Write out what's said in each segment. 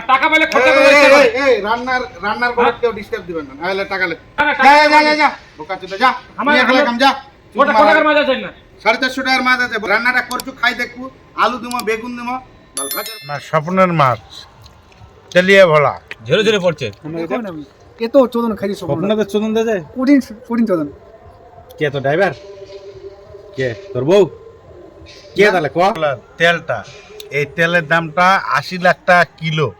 টাকা পেলে খরচা করে এই, রান্নার রান্নার ঘরে? কেউ ডিস্টার্ব দিবেন না। নাহলে টাকা লে না, না, যা টাকা যা যা যা। বোকা চোদা যা। আমার- আমি একলা কাম যা। ওটা কত টাকার মাছ আছে না? সাড়ে চারশো টাকার মাছ আছে। রান্নাটা করছু খাই দেখব। আলু দিমো বেগুন দিমো না স্বপ্নের মাছ। তেলিয়ে ভোলা। ঝরে ঝরে পড়ছে। এ তো চোদন খাইছি সব স্বপ্নদের চন্দন দেছে কঠিন কঠিন চোদন। কে তো ড্রাইভার কে? তোর বউ? কে তাহলে ক? তেলটা। এই তেলের দামটা আশি লাখ টাকা কিলো।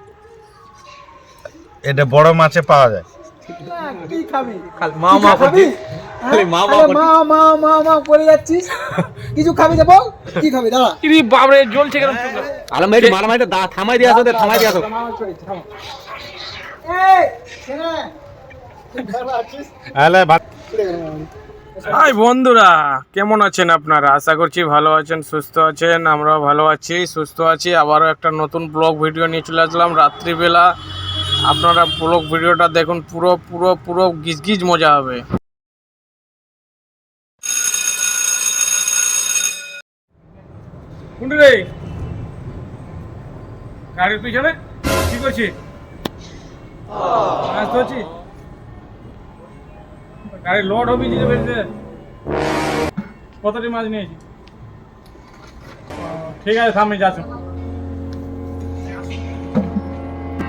এটা বড় মাছে পাওয়া যায়। কি খাবি মা মা করছিস খালি মা মা মা মা মা মা করে যাচ্ছিস? কিছু খাবি দে বল। কি খাবি? দাঁড়া। ইরি বাবরে জ্বলছে কেন আলম ভাই মালা মাইটা দা থামাই দিয়ে দে, থামাই দিয়ে এই ছেলে। তুই ভালো আছিস? তাহলে ভাত। হাই বন্ধুরা কেমন আছেন আপনারা? আশা করছি ভালো আছেন সুস্থ আছেন আমরাও ভালো আছি সুস্থ আছি। আবারও একটা নতুন ব্লগ ভিডিও নিয়ে চলে আসলাম রাত্রিবেলা। আপনারা ব্লগ ভিডিওটা দেখুন, পুরো পুরো পুরো গিজগিজ মজা হবে। কোনটি রে, গাড়ির পিছনে? কি করছি মাছ ধরছি গাড়ি লোড হবে যেতে কতটি মাছ নিয়েছি ঠিক আছে সামনে যাচ্ছ।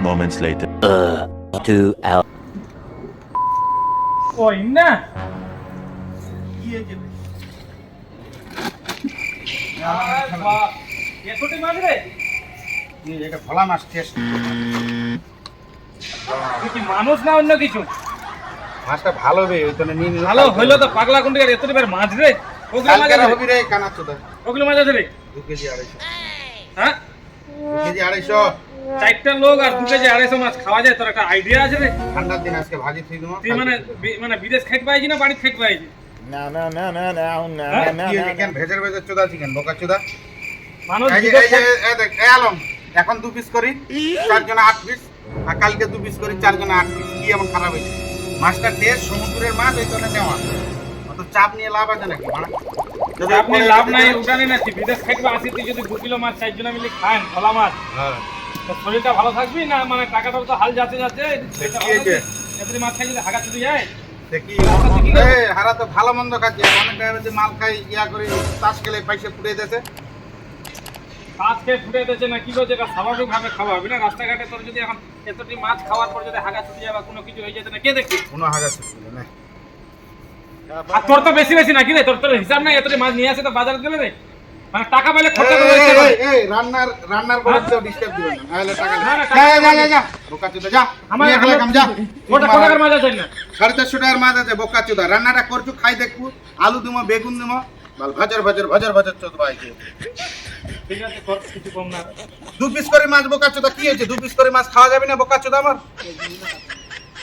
Moments later. Uh, two hours. রে তুই কি মানুষ না অন্য কিছু মাছটা ভালো বে ওই। ভালো হইল তো পাগলা কোনটি এতটি বার মাছ রে ওগুলো মাছ আছে রে? হবি রে কানা চোদা ওগুলো মাছ আছে রে দু কেজি আড়াইশো হ্যাঁ দু কেজি আড়াইশো চারটা লোক আর দু কেজি আড়াইশো মাছ খাওয়া যায় তোর একটা আইডিয়া আছে রে? ঠান্ডার দিন আজকে ভাজি থুই দেবো। তুই মানে মানে বিদেশ খাইতে পাইছি না বাড়িতে খাইতে পাইছি? না না না না না না হ্যাঁ? না কেন ভেজের ভেজের চোদা চিকেন বোকা চোদা। মানুষ এই যে এই যে এই দেখ এই আলম এখন দু পিস করি চারজনে আট পিস আর কালকে দু পিস করি চারজনে আট পিস কি এমন খারাপ হয়েছে? মাছটা টেস্ট সমুদ্রের মাছ ওই জন্য নেওয়া অত চাপ নিয়ে লাভ আছে নাকি? মানা? যদি আপনি লাভ নাই উঠানে না বিদেশ খাইতে আসি তুই যদি দু কিলো মাছ চারজনে মিলে খান ভোলা মাছ। হ্যাঁ। শরীরটা ভালো থাকবি না? মানে টাকাটা তো হাল যাচ্ছে যাচ্ছে। এতটি মাছ খাই যদি হাগা যায়? সে কি রাস্তা থেকে এই, হারা তো ভালো মন্দ খাচ্ছে। অনেক যে মাল খাই ইয়া করে তাস খেলে পয়সা ফুটে দিয়েছে। মাছ খেয়ে ফুটে না কি করছে? এটা খাওয়া হবে না? রাস্তাঘাটে তোর যদি এখন এতটি মাছ খাওয়ার পর যদি হাগা ছুটি যায় বা কোনো কিছু হয়ে যেত না কে দেখবি? কোনো হাগা না। আর তোর তো বেশি বেশি নাকি রে? তোর তোর হিসাব নাই এতটি মাছ নিয়ে আসে তো বাজারে দিলে রে। মানে টাকা পেলে খরচা করে দিতে হবে। এই, এই, এই, রান্নার রান্নার ঘরে কেউ ডিস্টার্ব দিবেন না। নাহলে টাকা না, না, যা যা যা যা বোকা চোদা যা। আমার আমার একলা কাম যা। ওটা কত টাকার মাছ আছে না? সাড়ে চারশো টাকার মাছ আছে বোকা চোদা রান্নাটা করছু খাই দেখব। আলু দিমো বেগুন দিমো। বাল ভাজার ভাজার ভাজার ভাজার চোদ ভাই ঠিক আছে কর, কিছু কম না। দু পিস করে মাছ বোকা চোদা কি হয়েছে? দু পিস করে মাছ খাওয়া যাবে না বোকা চোদা আমার?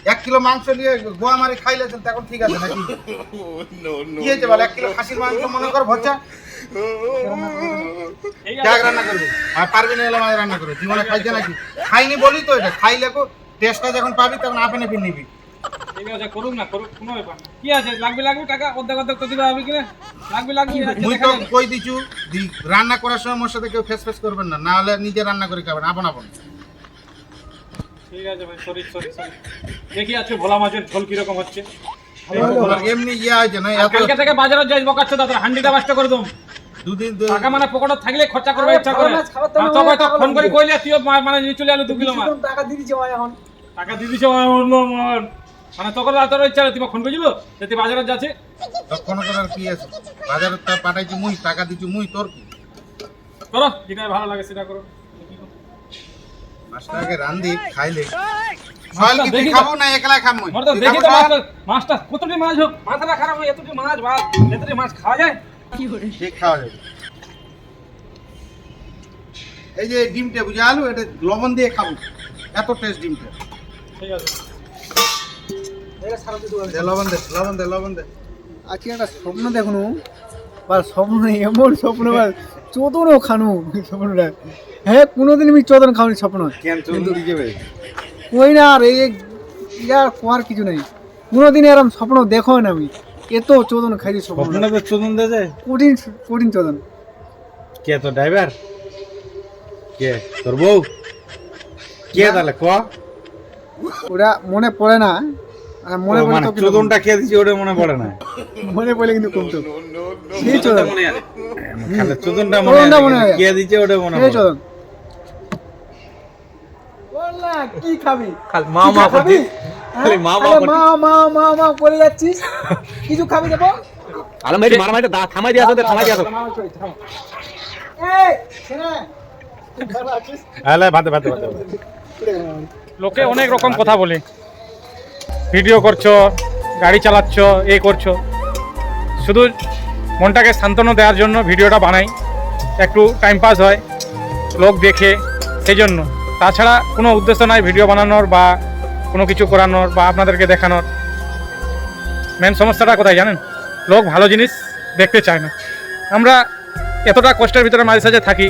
এক কিলো মাংস নিয়ে গোয়া মারি খাইলেছেন তখন ঠিক আছে নাকি? কি হয়েছে বল? এক কিলো খাসির মাংস মনে কর ভচ্চা ঠিক রান্না করবে। আর পারবি না এলাম রান্না জীবনে খাইছে নাকি? খাইনি বলি তো এটা। খাইলে কো টেস্টটা যখন পাবি তখন আপে নেপে নিবি। ঠিক আছে করুক না করুক কোনো ব্যাপার কি আছে? লাগবে লাগবে টাকা? অর্ধেক অর্ধেক তো দিতে হবে কিনা? লাগবে লাগবে মুই তো কই দিছু? রান্না করার সময় মোর সাথে কেউ ফেস ফেস করবেন না। না হলে নিজে রান্না করে খাবেন আপন আপন। ঠিক আছে ভাই সরি সরি সরি দেখি আজকে ভোলা মাছের ঝোল কীরকম হচ্ছে। এমনি ইয়ে হয়েছে না কালকে থেকে বাজারে যাই বকাচ্ছে দাদা হান্ডিটা বাস্ট করে দম। দুদিন টাকা মানে পকেটে থাকলে খরচা করবে ইচ্ছা করে। খাবার তো ফোন করে কইলে তুইও মা- মানে নিয়ে চলে আলো দু কিলো মাছ টাকা দিয়ে এখন? টাকা দিয়ে দিছে মানে তোর ইচ্ছা তুই ফোন করেছিল যে তুই বাজারে যাচ্ছে। তখন করার কি আছে? বাজারে তা পাঠাইছি মুই টাকা দিছু মুই তোর কি? করো যেটা ভালো লাগে সেটা করো। মাছটাকে রান্ধি খাইলে। তুই। খাব না একলা তুই খাব মাছটা কতটি মাছ হোক মাথাটা খারাপ হয় এতটি মাছ ভাত এতটি মাছ খাওয়া যায়? ঠিক খাওয়া যাবে। এই যে ডিমটা বুঝে আলু এটা লবণ দিয়ে খাব। এত টেস্ট ডিমটা। ঠিক আছে। লবণ দে লবণ দে লবণ দে। আজকে একটা স্বপ্ন দেখুন। বা স্বপ্ন এমন স্বপ্ন বা চোদনও খানু। স্বপ্নটা। হ্যাঁ কোনোদিন আমি চোদন খাওনি স্বপ্ন। কেন চুন ওই না আর এই ইয়ার কোয়ার কিছু নেই। কোনোদিন এরম স্বপ্ন দেখো না আমি। এত চোদন খাইছি স্বপ্ন স্বপ্নদের চন্দন দেছে কঠিন কঠিন চোদন। কে তো ড্রাইভার কে? তোর বউ? কে তাহলে ক? ওটা মনে পড়ে না। মনে পড়ে মানে তো চোদনটা কে দিছি ওটা মনে পড়ে না। মনে পড়লে কিন্তু কমতো। সেই চোদন। খালি চোদনটা চোদনটা মনে মনে আছে আছে। কে দিছে ওটা মনে পড়ে চোদন। বল না, কি খাবি? মা কিছু খাবি? খালি মা মা মা মা মা মা করে যাচ্ছিস? কিছু খাবি দেবো? আলম ভাই মারামারি দা থামাই দিয়া তো থামাই দিয়া তো এই শোনা আলে ভাতে ভাতে ভাতে লোকে অনেক রকম কথা বলে। ভিডিও করছ গাড়ি চালাচ্ছ এ করছ। শুধু মনটাকে সান্ত্বনা দেওয়ার জন্য ভিডিওটা বানাই। একটু টাইম পাস হয় লোক দেখে সেই জন্য তাছাড়া কোনো উদ্দেশ্য নাই ভিডিও বানানোর বা কোনো কিছু করানোর বা আপনাদেরকে দেখানোর। মেন সমস্যাটা কোথায় জানেন? লোক ভালো জিনিস দেখতে চায় না। আমরা এতটা কষ্টের ভিতরে মাঝে সাঝে থাকি।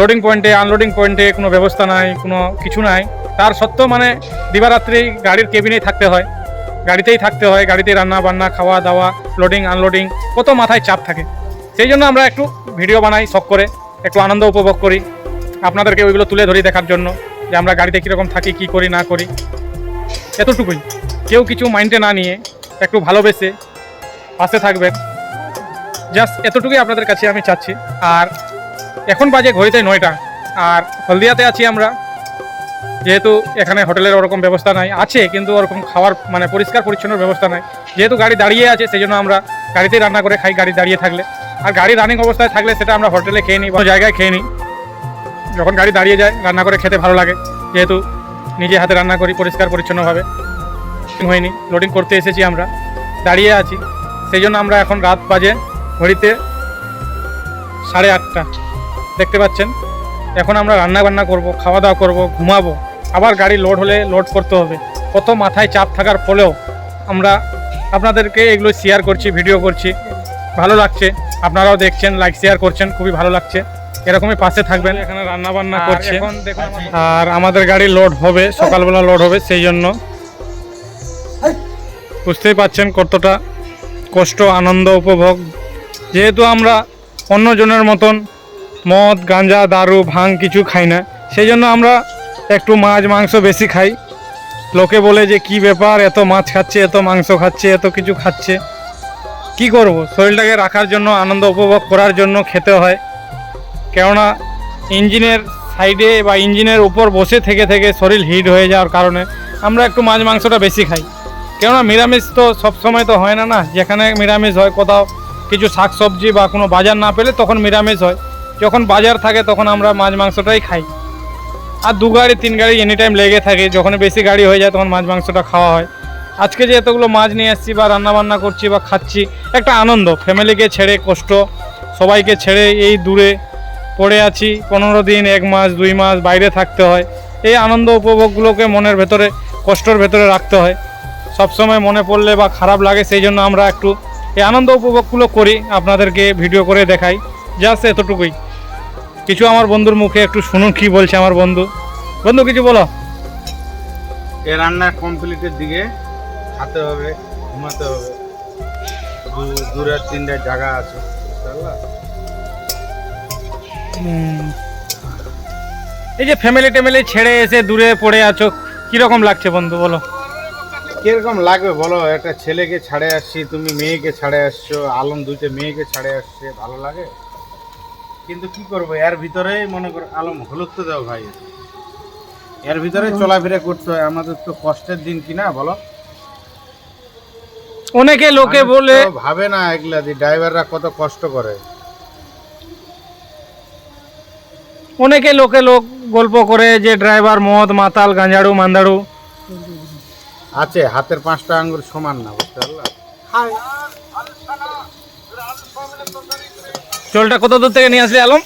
লোডিং পয়েন্টে আনলোডিং পয়েন্টে কোনো ব্যবস্থা নাই, কোনো কিছু নাই। তার সত্ত্বেও মানে দিবারাত্রি গাড়ির কেবিনেই থাকতে হয়। গাড়িতেই থাকতে হয়, গাড়িতেই রান্না বান্না, খাওয়া দাওয়া লোডিং আনলোডিং কত মাথায় চাপ থাকে। সেই জন্য আমরা একটু ভিডিও বানাই শখ করে, একটু আনন্দ উপভোগ করি। আপনাদেরকে ওইগুলো তুলে ধরি দেখার জন্য যে আমরা গাড়িতে কীরকম থাকি, কী করি, না করি। এতটুকুই। কেউ কিছু মাইন্ডে না নিয়ে একটু ভালোবেসে পাশে থাকবেন। জাস্ট এতটুকুই আপনাদের কাছে আমি চাচ্ছি। আর এখন বাজে ঘড়িতে নয়টা। আর হলদিয়াতে আছি আমরা। যেহেতু এখানে হোটেলের ওরকম ব্যবস্থা নাই, আছে কিন্তু ওরকম খাওয়ার মানে পরিষ্কার পরিচ্ছন্ন ব্যবস্থা নাই। যেহেতু গাড়ি দাঁড়িয়ে আছে সেই জন্য আমরা গাড়িতেই রান্না করে খাই, গাড়ি দাঁড়িয়ে থাকলে। আর গাড়ি রানিং অবস্থায় থাকলে সেটা আমরা হোটেলে খেয়ে নিই বা জায়গায় খেয়ে নিই। যখন গাড়ি দাঁড়িয়ে যায়, রান্না করে খেতে ভালো লাগে। যেহেতু নিজে হাতে রান্না করি, পরিষ্কার, পরিচ্ছন্নভাবে। হয়নি। লোডিং করতে এসেছি আমরা। দাঁড়িয়ে আছি। সেই জন্য আমরা এখন রাত বাজে ঘড়িতে সাড়ে আটটা। দেখতে পাচ্ছেন? এখন আমরা রান্না বান্না করব খাওয়া দাওয়া করব, ঘুমাবো। আবার গাড়ি লোড হলে লোড করতে হবে। কত মাথায় চাপ থাকার ফলেও আমরা আপনাদেরকে এগুলো শেয়ার করছি ভিডিও করছি। ভালো লাগছে। আপনারাও দেখছেন লাইক শেয়ার করছেন। খুবই ভালো লাগছে। এরকমই পাশে থাকবেন। এখানে রান্না বান্না করছে। আর আমাদের গাড়ি লোড হবে সকালবেলা লোড হবে সেই জন্য। বুঝতেই পাচ্ছেন কতটা কষ্ট আনন্দ উপভোগ। যেহেতু আমরা অন্যজনের মতন মদ গাঞ্জা দারু ভাং কিছু খাই না সেই জন্য আমরা একটু মাছ মাংস বেশি খাই। লোকে বলে যে কি ব্যাপার? এত মাছ খাচ্ছে এত মাংস খাচ্ছে এত কিছু খাচ্ছে। কি করব? শরীরটাকে রাখার জন্য আনন্দ উপভোগ করার জন্য খেতে হয়। কেননা ইঞ্জিনের সাইডে বা ইঞ্জিনের উপর বসে থেকে থেকে শরীর হিট হয়ে যাওয়ার কারণে আমরা একটু মাছ মাংসটা বেশি খাই। কেননা নিরামিষ তো সব সময় তো হয় না না, যেখানে নিরামিষ হয় কোথাও কিছু শাক সবজি বা কোনো বাজার না পেলে তখন নিরামিষ হয়। যখন বাজার থাকে তখন আমরা মাছ মাংসটাই খাই। আর দু গাড়ি তিন গাড়ি এনি টাইম লেগে থাকে যখন বেশি গাড়ি হয়ে যায় তখন মাছ মাংসটা খাওয়া হয়। আজকে যে এতগুলো মাছ নিয়ে আসছি বা রান্নাবান্না করছি বা খাচ্ছি, একটা আনন্দ। ফ্যামিলিকে ছেড়ে, কষ্ট, সবাইকে ছেড়ে এই দূরে পড়ে আছি, পনেরো দিন, এক মাস, দুই মাস, বাইরে থাকতে হয়। এই আনন্দ উপভোগগুলোকে মনের ভেতরে, কষ্টর ভেতরে রাখতে হয়। সবসময় মনে পড়লে বা খারাপ লাগে, সেই জন্য আমরা একটু এই আনন্দ উপভোগগুলো করি, আপনাদেরকে ভিডিও করে দেখাই। জাস্ট এতটুকুই। কিছু আমার বন্ধুর মুখে একটু শুনুন কি বলছে আমার বন্ধু। বন্ধু, কিছু বলো। এ রান্না কমপ্লিটের দিকে খাতে হবে, ঘুমাতে হবে। দু- দূরে তিনটে জায়গা আছে, বুঝতে এই যে ফ্যামিলি ট্যামিলি ছেড়ে এসে দূরে পড়ে আছো কীরকম লাগছে বন্ধু বলো? কীরকম লাগবে বলো? একটা ছেলেকে ছাড়ে আসছি তুমি মেয়েকে ছাড়ে আসছো আলম দুইটা মেয়েকে ছাড়ে আসছে ভালো লাগে? কিন্তু কি করব এর ভিতরেই মনে করো আলম হলুদ তো দাও ভাই। এর ভিতরে চলাফেরা করতে হয় আমাদের তো কষ্টের দিন কি না বলো? অনেকে লোকে বলে ভাবে না এগুলা যে ড্রাইভাররা কত কষ্ট করে। অনেকে লোকে লোক গল্প করে যে ড্রাইভার মদ মাতাল গাঁজাড়ু মান্দাড়ু। আছে হাতের পাঁচটা আঙ্গুর সমান না বুঝতে চলটা কত দূর থেকে নিয়ে আসলে আলম?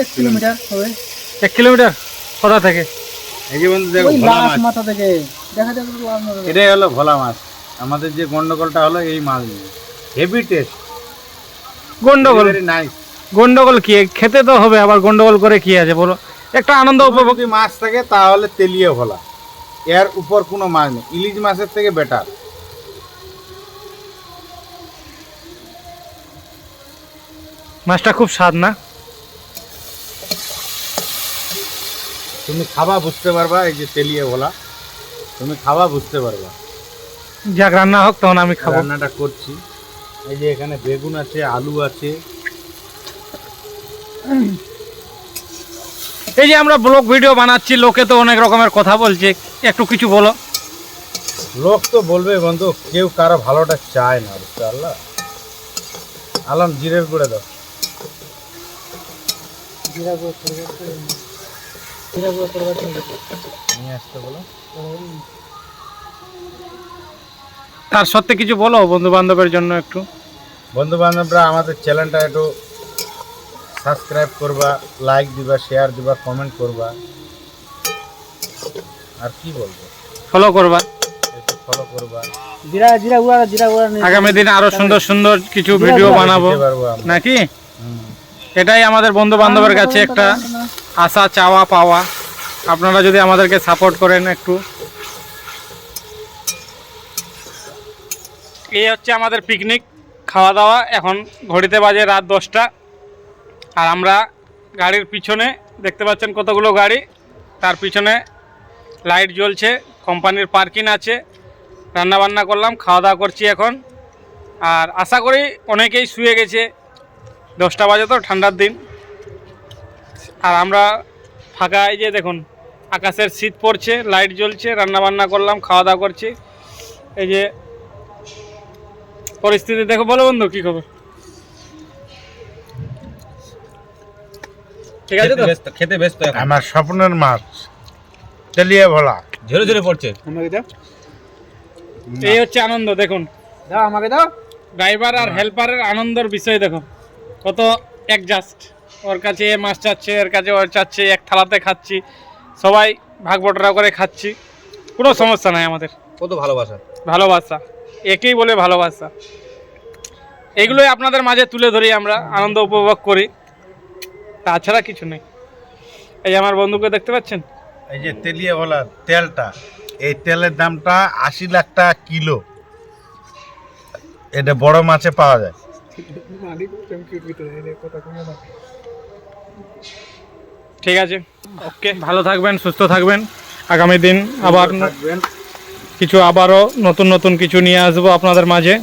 এক কিলোমিটার হবে এক কিলোমিটার? কোথা থেকে? এই যে বন্ধু দেখো ভোলা মাছ। মাথা থেকে। দেখা যাবে তো লাশ মাথা থেকে। এটাই হলো ভোলা মাছ। আমাদের যে গন্ডগোলটা হলো এই মাছ নিয়ে। হেভি টেস্ট গন্ডগোল। নাইস গন্ডগোল কি? খেতে তো হবে আবার গন্ডগোল করে কি আছে বলো? একটা আনন্দ উপভোগ যদি মাছ থাকে তাহলে তেলিয়ে ভোলা। এর উপর কোনো মাছ নেই। ইলিশ মাছের থেকে বেটার মাছটা খুব স্বাদ না? তুমি খাবা বুঝতে পারবা এই যে তেলিয়ে ভোলা। তুমি খাবা বুঝতে পারবা। যাক রান্না হোক তখন আমি খাব। রান্নাটা করছি। এই যে এখানে বেগুন আছে আলু আছে এই যে আমরা ব্লগ ভিডিও বানাচ্ছি লোকে তো অনেক রকমের কথা বলছে। একটু কিছু বলো। লোক তো বলবে বন্ধু কেউ কারও ভালোটা চায় না বুঝতে পারলা? আলম জিরের গুঁড়ে দাও। নিয়ে আসতে বলো। তার সত্ত্বে কিছু বলো বন্ধু বান্ধবের জন্য একটু। বন্ধু বান্ধবরা আমাদের চ্যানেলটা একটু সাবস্ক্রাইব করবা লাইক দিবা শেয়ার দিবা কমেন্ট করবা। আর কি বলব? ফলো করবা। একটু ফলো করবা। জিরা জিরা উড়া জিরা উড়া আগামী দিনে আরও সুন্দর সুন্দর কিছু ভিডিও বানাবো। নাকি? এটাই আমাদের বন্ধু বান্ধবের কাছে একটা আশা চাওয়া পাওয়া। আপনারা যদি আমাদেরকে সাপোর্ট করেন একটু। এই হচ্ছে আমাদের পিকনিক খাওয়া দাওয়া এখন ঘড়িতে বাজে রাত দশটা। আর আমরা গাড়ির পিছনে দেখতে পাচ্ছেন কতগুলো গাড়ি। তার পিছনে লাইট জ্বলছে, কোম্পানির পার্কিং আছে। রান্না বান্না করলাম, খাওয়া দাওয়া করছি এখন। আর আশা করি অনেকেই শুয়ে গেছে। দশটা বাজে তো, ঠান্ডার দিন। আর আমরা ফাঁকা, এই যে দেখুন, আকাশের শীত পড়ছে, লাইট জ্বলছে রান্না বান্না করলাম, খাওয়া দাওয়া করছি। এই যে পরিস্থিতি দেখো, বলো বন্ধু, কী খবর? ঠিক আছে তো? খেতে ব্যস্ত আমার স্বপ্নের মাছ তেলিয়ে ভোলা। ঝেড়ে ঝেড়ে পড়ছে। আমাকে দাও। এই হচ্ছে আনন্দ দেখুন। দাও আমাকে দাও। ড্রাইভার আর হেল্পারের আনন্দের বিষয় দেখো কত অ্যাডজাস্ট ওর কাছে এ মাছ চাচ্ছে এর কাছে ওর চাচ্ছে এক থালাতে খাচ্ছি। সবাই ভাগ বটরা করে খাচ্ছি। কোনো সমস্যা নাই আমাদের। কত ভালোবাসা। ভালোবাসা। একেই বলে ভালোবাসা। এগুলোই আপনাদের মাঝে তুলে ধরি আমরা আনন্দ উপভোগ করি। তাছাড়া কিছু নেই। এই আমার বন্ধুকে দেখতে পাচ্ছেন? এই যে তেলিয়ে ভোলা তেলটা এই তেলের দামটা আশি লাখ টাকা কিলো। এটা বড় মাছে পাওয়া যায়। ঠিক আছে ওকে ভালো থাকবেন সুস্থ থাকবেন। আগামী দিন আবার কিছু আবারও নতুন নতুন কিছু নিয়ে আসব আপনাদের মাঝে।